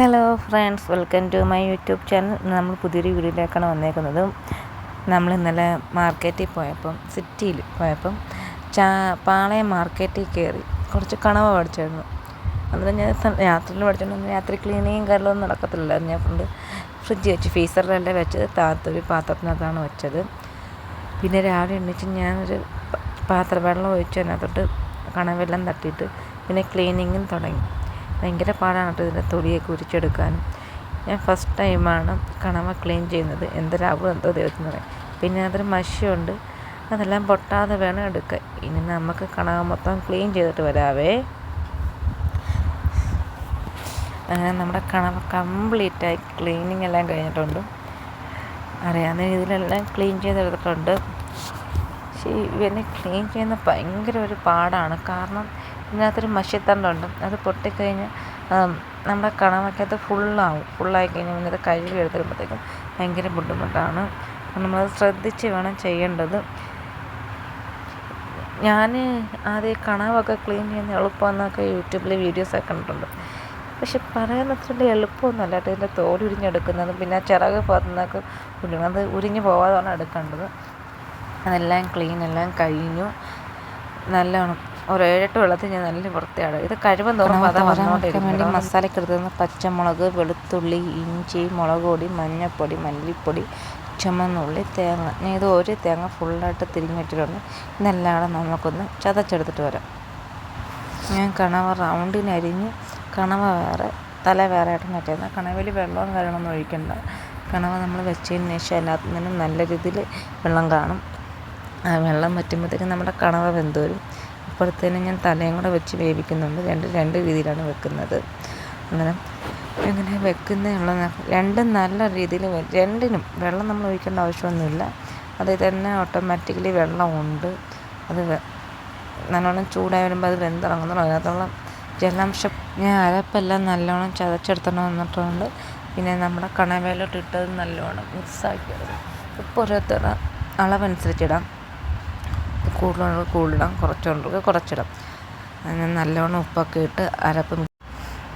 Hello friends welcome to my YouTube channel നമ്മൾ പുതിയൊരു വീഡിയോയിലേക്കാണ് വന്നേക്കുന്നത്. നമ്മൾ ഇന്നലെ മാർക്കറ്റിൽ പോയപ്പം സിറ്റിയിൽ പോയപ്പം ചാ പാളയം മാർക്കറ്റിൽ കയറി കുറച്ച് കണവ പഠിച്ചായിരുന്നു. അന്നേരം ഞാൻ രാത്രിയിൽ പഠിച്ചോണ്ട് രാത്രി ക്ലീനിങ്ങും കാര്യങ്ങളൊന്നും നടക്കത്തില്ലായിരുന്നു ഞാൻ ഫ്രണ്ട് ഫ്രിഡ്ജ് വെച്ച് ഫീസറിലല്ലേ വെച്ചത് താത്തൊരു പാത്രത്തിനകത്താണ് വെച്ചത്. പിന്നെ രാവിലെ എണ്ണിച്ച് ഞാനൊരു പാത്രം വെള്ളം ഒഴിച്ച് അതിനകത്തോട്ട് കണവെല്ലാം തട്ടിയിട്ട് പിന്നെ ക്ലീനിങ്ങും തുടങ്ങി. ഭയങ്കര പാടാണ് കേട്ടോ ഇതിന്റെ തൊലിയൊക്കെ ഉരിച്ചെടുക്കാനും ഞാൻ ഫസ്റ്റ് ടൈമാണ് കണവ ക്ലീൻ ചെയ്യുന്നത്. എന്തൊരാവും എന്തോ ദൈവത്തിന് പിന്നെ അതൊരു മഷിയുണ്ട്. അതെല്ലാം പൊട്ടാതെ വേണം എടുക്കുക ഇനി നമുക്ക് കണവ മൊത്തം ക്ലീൻ ചെയ്തിട്ട് വരാവേ. അങ്ങനെ നമ്മുടെ കണവ കംപ്ലീറ്റായി ക്ലീനിങ് എല്ലാം കഴിഞ്ഞിട്ടുണ്ട്. അറിയാവുന്ന രീതിയിലെല്ലാം ക്ലീൻ ചെയ്തെടുത്തിട്ടുണ്ട്. പക്ഷേ ഇവനെ ക്ലീൻ ചെയ്യുന്ന ഭയങ്കര ഒരു പാടാണ്. കാരണം ഇതിനകത്തൊരു മഷിത്തണ്ടുണ്ട്. അത് പൊട്ടിക്കഴിഞ്ഞാൽ നമ്മുടെ കണവയ്ക്കകത്ത് ഫുള്ളാവും. ഫുള്ളായി കഴിഞ്ഞാൽ അത് കഴുകി എടുത്തിടുമ്പോഴത്തേക്കും ഭയങ്കര ബുദ്ധിമുട്ടാണ്. നമ്മളത് ശ്രദ്ധിച്ച് വേണം ചെയ്യേണ്ടത്. ഞാൻ ആദ്യം കണവൊക്കെ ക്ലീൻ ചെയ്യുന്ന എളുപ്പമെന്നൊക്കെ യൂട്യൂബിൽ വീഡിയോസൊക്കെ കണ്ടിട്ടുണ്ട്. പക്ഷെ പറയുന്നത്ര എളുപ്പമൊന്നുമല്ല കേട്ടോ. ഇതിന്റെ തോൽ ഉരിഞ്ഞെടുക്കുന്നതും പിന്നെ ആ ചിറക് ഭാഗത്തുനിന്നൊക്കെ അത് ഉരിഞ്ഞ് പോവാതാണ് എടുക്കേണ്ടത്. അതെല്ലാം ക്ലീൻ എല്ലാം കഴിഞ്ഞു. നല്ലോണം ഒരു ഏഴെട്ട് വെള്ളത്തിൽ ഞാൻ നല്ല വൃത്തിയാണ് ഇത് കഴിവൻ തോറും അത് വന്നുകൊണ്ടിരിക്കും വേണ്ടി മസാലയ്ക്ക് എടുത്തുന്ന പച്ചമുളക് വെളുത്തുള്ളി ഇഞ്ചി മുളക് പൊടി മഞ്ഞൾപ്പൊടി മല്ലിപ്പൊടി ചുമന്നുള്ളി തേങ്ങ. ഞാൻ ഇത് ഒരു തേങ്ങ ഫുള്ളായിട്ട് തിരിഞ്ഞിട്ടിട്ടുണ്ട്. ഇതെല്ലാം കൂടെ നമുക്കൊന്ന് ചതച്ചെടുത്തിട്ട് വരാം. ഞാൻ കണവ റൗണ്ടിനരിഞ്ഞ് കണവ വേറെ തല വേറെ ആയിട്ട് മാറ്റുന്ന കണവയിൽ വെള്ളം കാര്യങ്ങളൊന്നും ഒഴിക്കണ്ട. കണവ നമ്മൾ വെച്ചതിന് ശേഷം എല്ലാത്തിനും നല്ല രീതിയിൽ വെള്ളം കാണും. ആ വെള്ളം വറ്റുമ്പോഴത്തേക്കും നമ്മുടെ കണവ വെന്ത് വരും. അപ്പോഴത്തേനും ഞാൻ തലയും കൂടെ വെച്ച് വേവിക്കുന്നുണ്ട്. രണ്ട് രണ്ട് രീതിയിലാണ് വെക്കുന്നത്. അന്നേരം എങ്ങനെ ഉള്ള. രണ്ടും നല്ല രീതിയിൽ രണ്ടിനും വെള്ളം നമ്മൾ ഒഴിക്കേണ്ട ആവശ്യമൊന്നുമില്ല. അതിൽ തന്നെ ഓട്ടോമാറ്റിക്കലി വെള്ളമുണ്ട്. അത് നല്ലോണം ചൂടായി വരുമ്പോൾ അത് വെന്തിറങ്ങുന്നുള്ളൂ അതിനകത്തുള്ള ജലാംശം ഞാൻ അരപ്പെല്ലാം നല്ലോണം ചതച്ചെടുത്തോണ്ട് വന്നിട്ടുണ്ട്. പിന്നെ നമ്മുടെ കണവേലോട്ട് ഇട്ടത് നല്ലോണം മിക്സാക്കി ഉപ്പ് ഓരോരുത്തരുടെ അളവനുസരിച്ചിടാം കൂടുതലുള്ളത് കൂടുതലിടാം കുറച്ചുള്ളത് കുറച്ചിടാം. അങ്ങനെ നല്ലോണം ഉപ്പൊക്കെ ഇട്ട് അരപ്പ്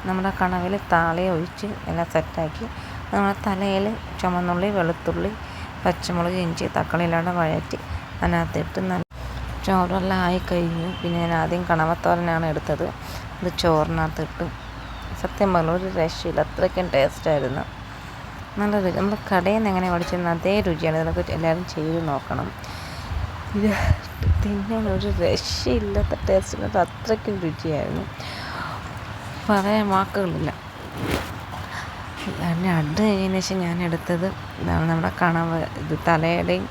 നമ്മുടെ കണവിൽ താളി ഒഴിച്ച് എല്ലാം സെറ്റാക്കി. നമ്മുടെ തലയിൽ ചുമന്നുള്ളി വെളുത്തുള്ളി പച്ചമുളക് ഇഞ്ചി തക്കാളി എല്ലാം വഴറ്റി അതിനകത്തിട്ട് നല്ല ചോറെല്ലാം ആയി കഴിഞ്ഞു. പിന്നെ ഞാൻ ആദ്യം കണവത്തോരനാണ് എടുത്തത്. അത് ചോറിനകത്തിട്ട് സത്യം പറഞ്ഞ ഒരു രക്ഷയില്ല. അത്രയ്ക്കും ടേസ്റ്റായിരുന്നു നല്ല രുചി. നമ്മൾ കടയിൽ നിന്ന് എങ്ങനെ മേടിച്ചിരുന്ന അതേ രുചിയാണ്. ഇതിനൊക്കെ എല്ലാവരും ചെയ്ത് നോക്കണം. ഇത് തിന്നാൻ ഒരു രക്ഷയില്ലാത്ത ടേസ്റ്റിനകത്ത് അത്രയ്ക്കും രുചിയായിരുന്നു. പറയാൻ വാക്കുകളില്ല. പിന്നെ അത് കഴിഞ്ഞതിന് ശേഷം ഞാൻ എടുത്തത്. നമ്മുടെ കണവ്. ഇത് തലയുടെയും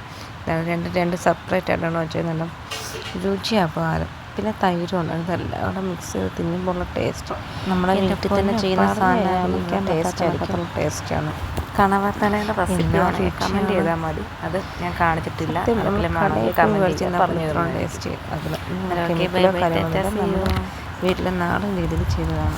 രണ്ട് രണ്ട് സെപ്പറേറ്റ് ആയിട്ടാണ് വെച്ചിരുന്നത് രുചി അപാരം പിന്നെ തൈരും ഉണ്ട് ഇതെല്ലാം കൂടെ മിക്സ് ചെയ്ത് തിന്നുമ്പോൾ ഉള്ള ടേസ്റ്റ് നമ്മുടെ വീട്ടിൽ തന്നെ ചെയ്യുന്ന സാധനം ടേസ്റ്റ് ടേസ്റ്റാണ് കണവർത്തനയുടെ റെസിപ്പി കമന്റ് ചെയ്താൽ മതി. അത് ഞാൻ കാണിച്ചിട്ടില്ല. ടേസ്റ്റ് അതിൽ വീട്ടിലെ നാടൻ രീതിയിൽ ചെയ്തതാണ്.